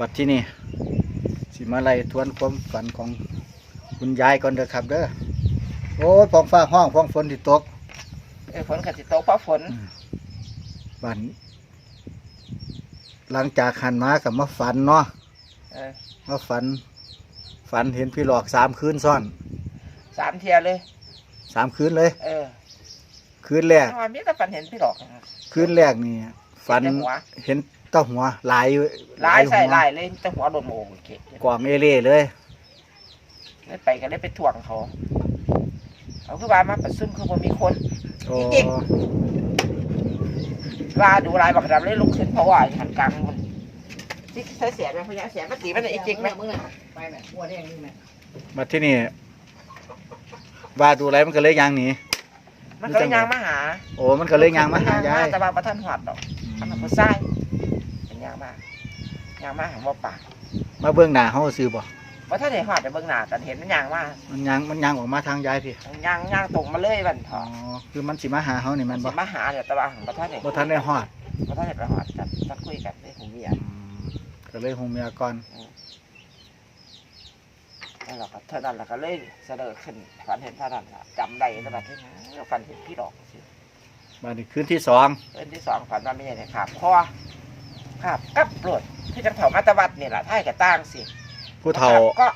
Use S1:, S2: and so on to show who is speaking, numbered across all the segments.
S1: บัดที่นี่สิมาไล่ทวนความฝันของคุณยายก่อนเด้อครับเด้อโอ้ยฟองฟ้าห้องฟองฝนที่ตก
S2: เออฝนก็สิตกเพราะฝน
S1: บันหลังจากหันมากับมาฝันเนาะ
S2: เออ
S1: มาฝัน ฝันเห็นพี่หลอกสามคืนซ้อน
S2: สามเทียเลย
S1: สามคืนเลย
S2: เออ
S1: คืนแรก
S2: ทำไมมีแต่ฝันเห็นพี่หลอกนะ
S1: คืนแรกนี่ฝัน
S2: เห็นแต่หัว
S1: เห็นเต้าหัวหลาย
S2: ลายใส่
S1: หัว
S2: ลายเลยมีแต่หัวโดนโมงเกะ
S1: กวางเอเล่เลย
S2: เลยไปก็เลยไปถ่วงเขาเขาคือว่ามาประซุ่มคือบ่มีคน
S1: โอ้
S2: จริงว่าดูลายบักดำเลยลุกขึ้นเพราะว่าหันกลางมันที่ใช้เสียงไหมพญาเสียงมันตีมันไอ้จิกไหม
S3: มึงน่ะไปแม่หัวแดงนี่แม่
S1: มาที่นี่ว่าดูอะไรมันก็เลยยางหนี
S2: มันก็เลยยางมาหา
S1: โอ้มันก็เลยยางมาหายาย
S2: แต่ว่าประทันหอดดอกอันนั้นผู้ชายเป็นยางมากยางมาหาบ่ปาก
S1: มาเบื้องหน้าเขาซื้อบ่
S2: ว่าถ้าได้หอดไปเบิ่งหน้ากันเห็นมันยางมา
S1: มันยางมันยางออกมาทางยายพี่
S2: ยางยางตรงมาเลยบันท
S1: อ๋
S2: อ
S1: อคือมันสิมาหาเขานี่แมัน
S2: สิ
S1: บ่
S2: มาหาเนี่ยแต่ว่าของประทันเนี่ย
S1: บ่ทันได้ฮอด
S2: ประทันเนี่ยไปหอดกันทักคุยกันได้หูเมีย
S1: อืมก็เลยหงเมียก่อน
S2: แล้วเราก็เท่านั้นเราก็เลยเสนอขึ้นฝันเห็นเท่านั้นล่ะจำได้ตลอดที่นั้นฝันเห็นพี่ดอกสิ
S1: บัดนี้คืนที่สอง
S2: เอินที่สองฝันว่าไม่ใช่ในขาบคอ ขาบกับโปรดที่จังเถามาตะวัดนี่แหละท่ายกับตั้งสิ
S1: ผู้เฒ่า
S2: ก็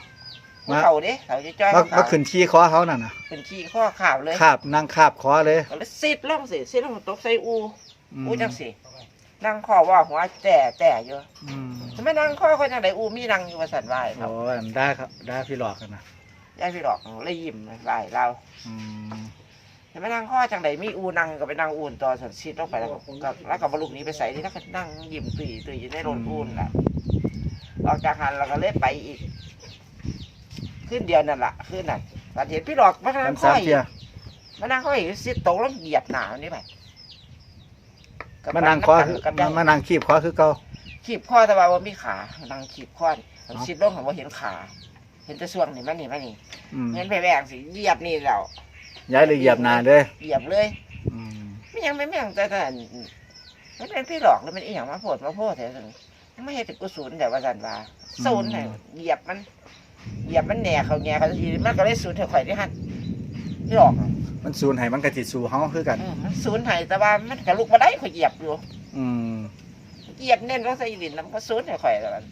S2: ผู้เฒ่าเด้เฒ่าจะจ้อย
S1: มา
S2: ๆ
S1: มาขึ้นขี้คอเขานั่นน่ะ
S2: เป็นขี้ข้อข่าวเลย
S1: คาบนั่งคาบคอเลย
S2: ก็เลยซิดล่องสิซิดล่องตกใส่อู
S1: อืม
S2: อูจังสินั่งข้อว่าหัวแต่แต่เยอะ
S1: อืม
S2: ทำไมนั่งข้อคนจังไดอูมีนั่งอยู่ว่าสันไหวครั
S1: โอ้
S2: บ
S1: อันได้ครับได้พี่หลอกกันนะ
S2: ยายพี่ดอกเลยยิ้มไหวเรา
S1: อืม
S2: ทำไมนั่งข้อจังไดมีอูนั่งก็ไปนั่งอูนต่อสันซิดลงไปแล้วก็ก็แล้วก็บรรลุนี้ไปใส่ที่แล้วก็นั่งยิ้มตุยตุยอยู่ในรถอูนแหละออกจากหันเราก็เลยไปอีก ขึ้นเดียวนั่นแหละขึ้นนั่นตอนเห็นพี่ดอกมา
S1: มั
S2: นั่
S1: น
S2: ง
S1: สา
S2: ข้อ
S1: ม
S2: อี
S1: เที่ย
S2: กมานั่งข้ออีกซิดตกแล้วเหยียบหนาวนี่ไป
S1: มานั่งคอคือ
S2: กับ
S1: มามานั่งคีบคอคือเก่า
S2: ขีบข้อแต่ว่าบ่มีขา นั่งขีบข้อนี่ผมซิดลงผมว่าเห็นขา เห็นแต่ส่วงนี่มันนี่มันนี่
S1: อืม
S2: เห็นแผลงสิเหยียบนี่แล้ว
S1: ย้ายเลยเหยียบหนาเลย
S2: เหยียบเลย
S1: อืม
S2: ไม่ยังไม่แม่งแต่แต่ไม่เป็นพี่หลอกแล้วมันอีหยังมาโพดมาโพดแต่ถึงไม่เห็นถึงกุศลแต่ว่าสันว่าศูนย์น่ะเหยียบมันเหยียบมันแหน่เขาแหน่เขาทีมันก็เลยศูนย์เถอะข่อยที่หันพี่หลอกอะ
S1: มันสูญให้มันกระติดสู่เฮาคือกัน
S2: เออมันศูนย์ให้แต่ว่ามันกระลุกมาได้ข่อยเหยียบอยู่
S1: อืม
S2: เหยียบเน้นแล้วใส่ดินแล้วมันก็ศูนย์ให้ข่อยแล้วมัน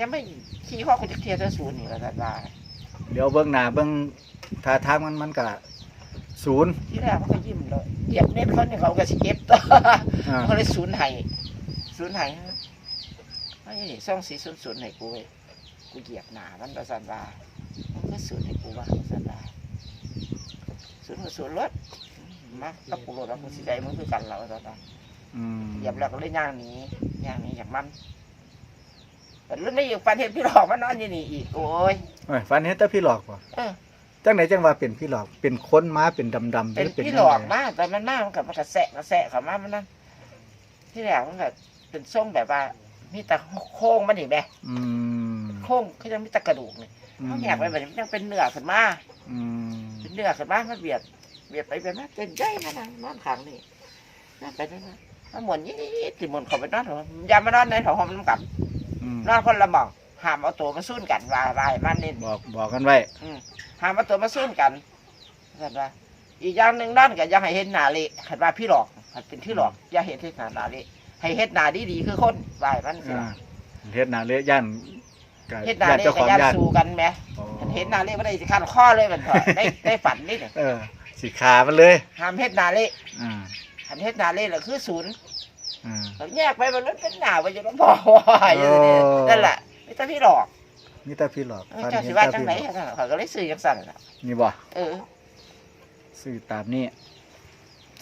S2: ยังไม่ขี้ข้อคุณจะเคลียร์เธอศูนย์นี่ว่าสันว่า
S1: เดี๋ยวเบื้องหน้าเบื้อง ท่าทางมันมันก็ศูนย์
S2: ที่แรกมันก็ยิ้มเลยเหยียบเน้นเขาเนี่ยเขาก็สิเก็บต่อ
S1: อ่า
S2: มันก็เลยศูนย์ให้ศูนย์ให้ไอ้นี่ซ่องสีศูนย์ศูนย์ให้กูเว้ยกูเหยียบหนามันประสันว่ามันก็ศูนย์ให้กูว่าประสันว่าศูนย์ก็ศูนย์รถมากับกูรถแล้วกูสิใจมึงคือกันเราประสันว่า
S1: อืม
S2: เหยียบแล้วก็เลยย่างหนี้ย่างหนี้จากมันแต่รุ่นนี้อยู่ปันเห็นพี่หลอกมานอนอยู่นี่อีกโอ้ย
S1: โอ้ยฟันเห็นแต่พี่หลอกบ่
S2: เออ
S1: จังไหนจังว่าเป็นพี่หลอกเป็นคนม้าเป็นดำๆ
S2: เป็น
S1: รื
S2: พี่
S1: จั่ง
S2: หลอก
S1: ใด
S2: มากแต่มันมากมันกับมันกระแสะกระแสะเขามามันนั่นที่แรกมันก็เป็นทรงแบบว่า มีแต่โค้งมันนี่แหม
S1: อืม
S2: โค้งเขายังมีแต่กระดูกนี่เขาแหกไปแบบนี้มันยังเป็นเนื้อขึ้นมา
S1: อืม
S2: เป็นเนื้อขึ้นมามันเบียดเบียดไปเบียดมาเป็นใหญ่มานั่งนอนขังนี่นั่นไปนั่นมามันหมุนยี่ติหมุนเขาไปนอนเถอะอย่ามานอนในเถาห้องน้ำกัน
S1: อืม
S2: นอนคนละหม่อง ห้ามเอาตัวมาสู้กันว่าว่าให้มันนี่
S1: บอกบอกกันไว้
S2: อืมห้ามเอาตัวมาสู้กันเห็นว่าอีกอย่างหนึ่งนั่นก็อย่าให้เห็นหน้าเละขันว่าพี่หลอกขันเป็นพี่หลอกอย่าเห็นที่หน้าหน้าเละให้เห็นหน้าดีดีๆคือคนว่าให้มันสิ
S1: อ่าเฮ็ดหน้าเละย่านก็
S2: เห็นหน้า
S1: ย่าน
S2: เละ
S1: เจ้าข
S2: ก็
S1: อง
S2: อย่า
S1: ย่าน
S2: สู้กันไหม
S1: อ๋อ
S2: เห็นหน้าเละไม่ได้สิขันข้อเลยมันเถอะได้ได้ฝันนี่เนี่ย
S1: เออสิขามันเลย
S2: ห้ามเฮ็ดหนาเละ
S1: อ่า
S2: หันเฮ็ดหนาเละแล้วคือศูนย์
S1: อ่า
S2: แล้วแยกไปมันเป็นหนาไปจนพ่อว่าอย่างนี้
S1: โอ้
S2: นั่นแหละ ไม่ต้องพี่หลอก
S1: นี่แต่พี่หลอก
S2: เออ
S1: ฟัน
S2: เจ้า
S1: เห็
S2: สิ
S1: น
S2: ว่า
S1: แต่
S2: จัง
S1: พี่
S2: ไหน
S1: หลอก
S2: เขาก็เลยซื้อจังสั่นน่ะ
S1: นี่บ่
S2: เออ
S1: ซื้อตามนี้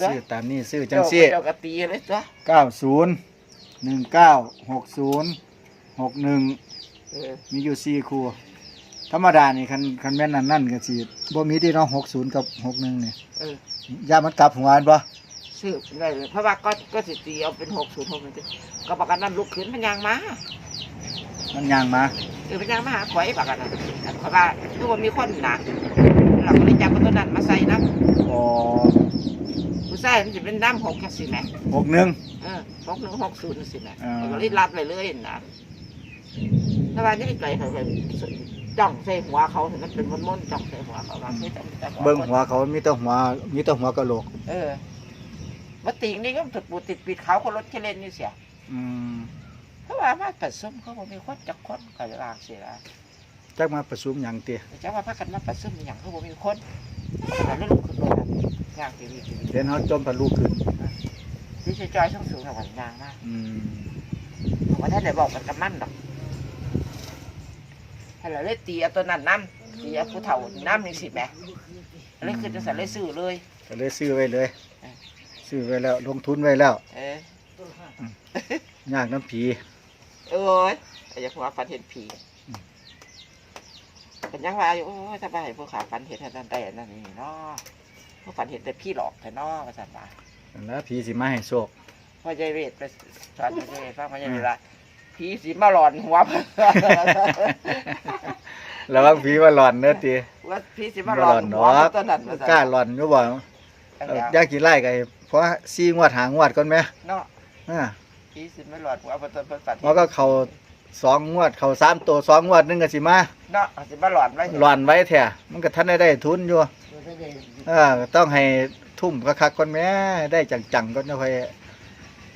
S2: จ้ะ
S1: ซื้อตามนี้ซื้อจั
S2: เจ้าง
S1: ซี่
S2: เจ้ากะตีเลยจ้ะ
S1: เก้าศูนย์หนึ่งเก้าหกศูนย์หกหนึ่ง
S2: เออ
S1: มีอยู่สี่คู่ ธรรมดานี่คันคันแม่นนั่นนั่นก็สิบ่มีที่เน้องหกศูนย์กับหกหนึ่งนี่
S2: เออย่า
S1: มันกลับหัวอันบ่
S2: ซื้อได้เลยเพราะว่าก็ก็สิตีเอาเป็นหกศูนย์หกหนึ่งก็ประกันนั้นลุกขึ้นมันยางมา
S1: มันยางมา
S2: เออมันยางมาหาข่อยประกันนั้นอันเพราะว่าคือว่ามีคนหนักเราก็เลยจับเอาตัวนั้นมาใส่น้
S1: อ๋อำ
S2: ผู้ใส่มันจะเป็นน้ำหกจังสิแหม
S1: หกหนึ่ง
S2: เออหกหนึ่งหกศูนย์สิแหม
S1: อ่า
S2: เราก็เลยรัดไปเลยนะแล้ววันนี้ไก่เขาก็จ้องใส่หัวเขาเห็นมันเป็นมนๆจ้องใส่หัวเขาว่าคือจังแต่
S1: เบิ่งหัวเขามีแต่หัวมีแต่หัวกะโหลก
S2: เออมาติงนี่ก็ถูกปูติดปิดเขาคนรถเคเลนอยู่เสีย
S1: อืม
S2: เพราะว่ามาปัดซุ่มเขาบอกมีคนจักคนก็จะลางเสียละ
S1: จักมาประชุมหยังเตี้ย
S2: แต่จะว่าพักกันมาปัดซุ่มอหย่างเขาบอกมีคนแต่เรื่องลุกขึ้นมาย่างทีวีทีวี
S1: เห็นเฮาจมพะลูกขึ้น
S2: ที่จอยสูงสูงๆระหว่างยางมาก
S1: อืม
S2: ผมว่าท่านได้บอกกันกับมั่นดอกถ้าเราเล่นตีเอาตัวนั้นน้ำตีเอาผู้เฒ่าน้ำนี่สิแหม่เลยคือจะสั่นเลยซื้อเลย
S1: ก็เลยซื้อไว้เลย
S2: เออ
S1: ซื้อไว้แล้วลงทุนไว้แล้ว
S2: เออ
S1: ยากน้ำผี
S2: เอ้ยแต่อย่าพูดว่าฝันเห็นผีเป็นยังไงอยู่โอ้ยสบายพวกขาฝันเห็นแต่แต่นั่นนี่เนาะพวกฝันเห็นแต่พี่หลอกแต่เนาะมาสั่นว่า
S1: แล้วผีสิมาให้โชค
S2: พ่อใจเวทไปสอนพ่อใจเวทฟังพ่อใจเวทว่าผีสีมาหลอนหัว
S1: ระวังผีว่าหลอนเด้อติ
S2: ว่าผีสีมาหลอนหัว
S1: บ่หลอนเนาะ
S2: ตอนนั้นมาสั่น
S1: กล้าหลอนอยู่บ่เอออยากกี่ไร่ก็ให้เพราะซีงวดหางวดก่อนไหม
S2: เนาะ
S1: อ่า
S2: ผีสีมาหลอนหัวตอนเพิ่นฝัน
S1: เพราะก็เขาสองงวดเขาสามตัวสองงวดหนึงก็สิมา
S2: เนาะสีมาหลอนไว้
S1: หลอนไว้แท้มันก็ทันได้ได้ทุนอยู่
S3: ดูได้เลย
S1: เออต้องให้ทุ่มคักๆก่อนแหม่ได้จังๆก็จะค่อย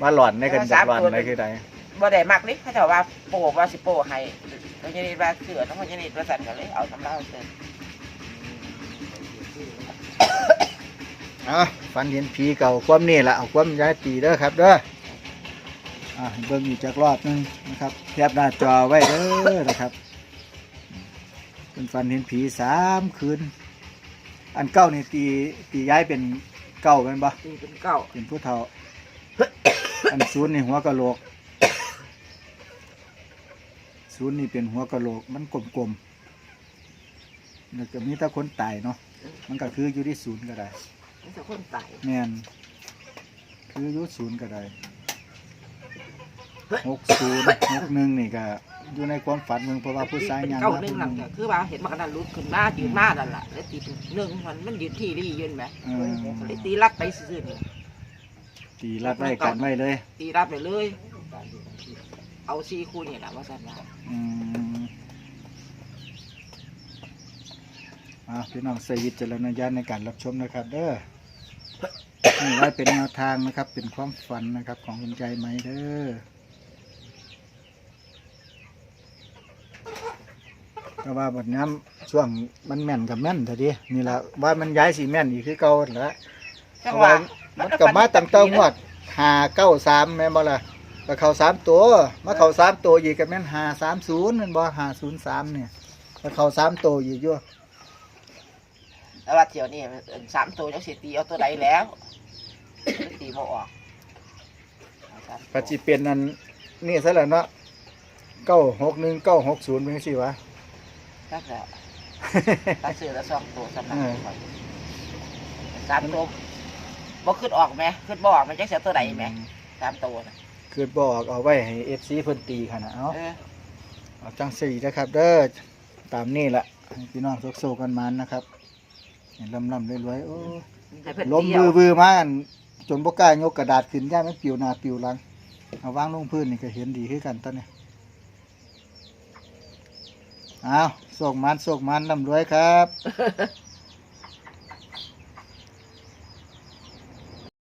S1: มาหลอนในกันจักหลอนอะไรคือใด
S2: บ่ได้มักนี่เขาจะว่าโปะว่าสิโปะให้พ่อใจเวทว่าเสือน้องพ่อใจเวทว่าสั่นกันเลยเอาทำเล่าเสือ
S1: อะฝันเห็นผีเก่าความนี่ละเอาความย้ายตีเด้อครับเด้อ อะเบิ่งอีกจักรอบหนึงนะครับแคบหน้าจอไว้เด้อนะครับเป็นฝันเห็นผีสามคืน อันเก้านี่ตีตีย้ายเป็นเก้าเป็นบ่
S2: ตีเป็นเก้า
S1: เป็นผู้เฒ่า อันศูนย์นี่หัวกะโหลกศูนย์นี่เป็นหัวกะโหลกมันกลมๆแล้วก็มีแต่คนตายเนาะมันก็คืออยู่ที่ศูนย์ก็ได้
S2: ไม่ใช่คนตาย
S1: แม่นคืออยุศูนย์ก็ได้ หกศูนย์หกหนึ่งนี่ก็อยู่ในความฝันมึงเพราะว่าผู้ชายยัง
S2: เก้าหนึ่งหลังก็คือว่าเห็นมันกระดานลุกขึ้นมายืนมานั่นแหละแล้วตีเป็นหนึ่งมันมันยืนที่รียืนไหม
S1: เออ
S2: เลยตีรัดไปซื่อๆนี่
S1: ตีรัดไว้กันไว้เลย
S2: ตีรัดไปเลย เอาซีคูนี่แหละว่าสันว่า
S1: อืมอ่าพี่น้องใส่วิจารณญาณในการรับชมนะครับ เด้อนี่ไว้เป็นแนวทางนะครับ เป็นความฝันนะครับของคุณใจไหมเด้อ ก็ว่าบัดน้ำช่วงมันแม่นกับแม่นเถอะดินี่แหละว่ามันย้ายสีแม่นอีกคือเก่าหั่นละ
S2: จัง
S1: เพราะ
S2: หวะ
S1: ว่ามันกลับมาตั้งเต้างวดหาเก้าสามแม่นบ่ล่ะก็เข้าสามตัวมาเข้าสามตัวอีกก็แม่นหาสามศูนย์นั่นบ่หาศูนย์สามเนี่ยก็เข้าสามตัวอีกอยู่
S2: แต่ว่าเที่ยวนี่สามตัวยังสิตีเอาตัวใดแล้วตีบ่ออกเอาสามตัว
S1: ปัจจิเป็นนั่นนี่ซะแล้วเนาะเก้าหกหนึ่งเก้าหกศูนย์เป็นสิวะ
S2: นั่นแหละตัดเสือละสองตัวสำนัก
S1: เออ
S2: สามตัวบ่ขึ้นออกไหมขึ้นบ่ออกมันจะเสียตัวใดไหมสามตัวน่ะ
S1: คือบอกเอาไว้ให้เอฟซีเพิ่นตีขนาดเอา
S2: เออ
S1: เอาจังสี่นะครับ เด้อตามนี่แหละให้พี่น้องโซกๆกันมันนะครับให้ลำลำๆรวยๆโอ้ย
S2: ให้เพิ่น
S1: ล้ม
S2: เดียว
S1: บือบือๆมาอันจนบกล้ายกกระดาษขึ้นย่ามันปิวหน้าปิวหลังเอาวางลงพื้นนี่ก็เห็นดีขึ้นกันตอนนี้เอา โศกมันโศกมันร่ำรวยครับ